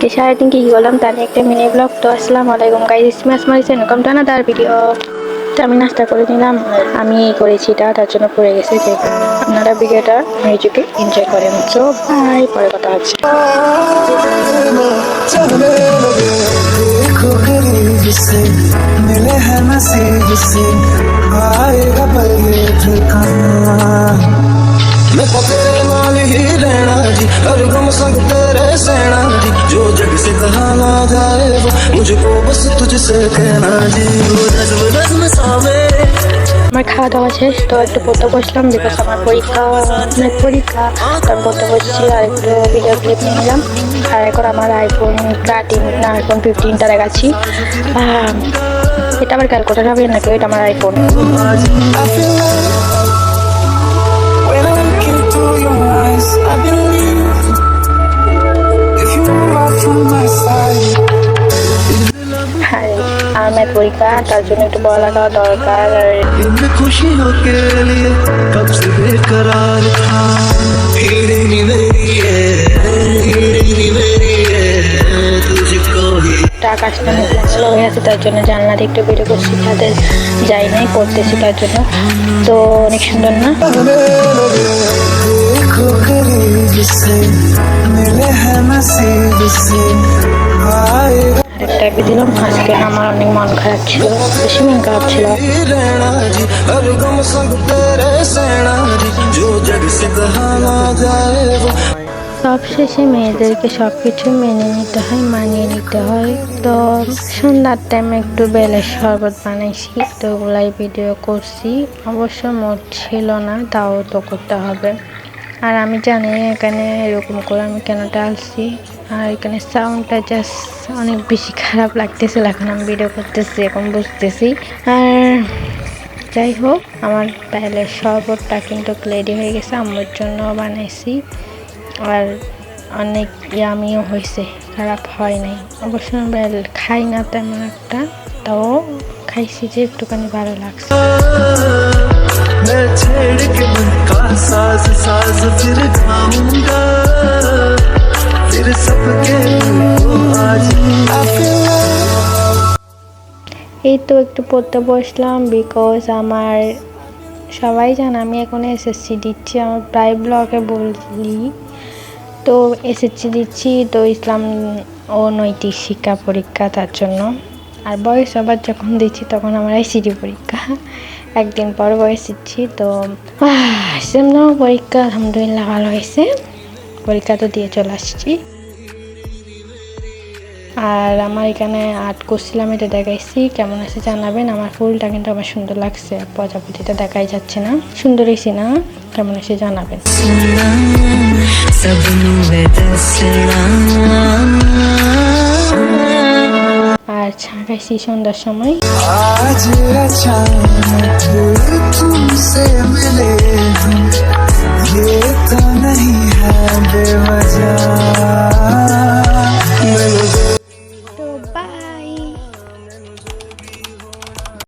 আজকে সারাদিন কি করলাম তার নিয়ে একটা মিনি ব্লগ তো আসসালামু আলাইকুম গাইজ স্ম্যাশ মারিছে এরকম টানা তার ভিডিও তো আমি নাস্তা করে নিলাম আমি করেছি এটা তার জন্য পড়ে গেছে যে আপনারা ভিডিওটা মিউজিকে এনজয় করেন তো বাই পরে কথা হচ্ছে देखो करीब से मिले हैं नसीब से आएगा पल ये ठिकाना मैं तो तेरे नाल ही रहना जी हर गम संग तेरे सहना जी जो जग से कहा ना जाए वो मुझको बस तुझसे कहना जी वो नज्म नज्म सावे আমার খাওয়া দাওয়া শেষ তো একটু পড়তে বসলাম বিকজ আমার পরীক্ষা অনেক পরীক্ষা তো আমি পড়তে বসছি আর একটু ভিডিও ক্লিপ নিয়ে নিলাম আর এখন আমার আইফোন থার্টিন না আইফোন ফিফটিনটা দেখাচ্ছি আহ, এটা আবার ক্যালকুলেটার হবে নাকি এটা আমার আইফোন পরীক্ষা তার জন্য একটু পড়ালেখা দরকার আর इन खुशियों के लिए कब से बेकरार था भीड़ ही मेरी है भीड़ ही मेरी है तुझको ही আকাশটা অনেক ভালো হয়ে আছে তার জন্য জানলাতে একটু বেরো করছি তাদের যাই নাই করতেছি তার জন্য তো অনেক সুন্দর না देखो करीब से मिले हैं नसीब से অনেক দিলাম, আজকে আমার অনেক মন খারাপ ছিল, বেশি মন খারাপ ছিল। সবশেষে মেয়েদেরকে সব কিছু মেনে নিতে হয়, মানিয়ে নিতে হয়। তো সন্ধ্যার টাইমে একটু বেলের শরবত বানাইছি, তো ওগুলাই ভিডিও করছি। অবশ্য মোট ছিল না, তাও তো করতে হবে। আর আমি জানি এখানে এরকম করে আমি কেন টালছি। আর এখানে সাউন্ডটা জাস্ট অনেক বেশি খারাপ লাগতেছিল এখন আমি ভিডিও করতেছি এখন বুঝতেছি আর যাই হোক আমার বেলের শরবতটা কিন্তু রেডি হয়ে গেছে আম্মুর জন্য বানাইছি আর অনেক ইয়ামিও হয়েছে খারাপ হয় নাই অবশ্য আমি বেল খাই না তেমন একটা তাও খাইছি যে একটুখানি ভালো লাগছে मैं छेड़ के मन का साज साज फिर गाऊंगा এই তো একটু পড়তে বসলাম বিকজ আমার সবাই জানে আমি এখন এসএসসি দিচ্ছি আমার প্রায় ব্লগে বলি। তো এসএসসি দিচ্ছি, তো ইসলাম ও নৈতিক শিক্ষা পরীক্ষা তার জন্য। আর বয়স সবার যখন দিচ্ছি তখন আমার আইসিডি পরীক্ষা। একদিন পর বয়স দিচ্ছি, তো সেমন পরীক্ষা, আলহামদুলিল্লাহ ভালো হয়েছে। পরীক্ষা তো দিয়ে চলে আসছি। আর আমার এখানে আর্ট করছিলাম এটা দেখাইছি। কেমন আছে জানাবেন? আমার ফুলটা কিন্তু আমার সুন্দর লাগছে। প্রজাপতিটা দেখাই যাচ্ছে না। সুন্দর হয়েছি না। কেমন আছে জানাবেন। আর ছাঁকাইছি সন্ধ্যার সময়।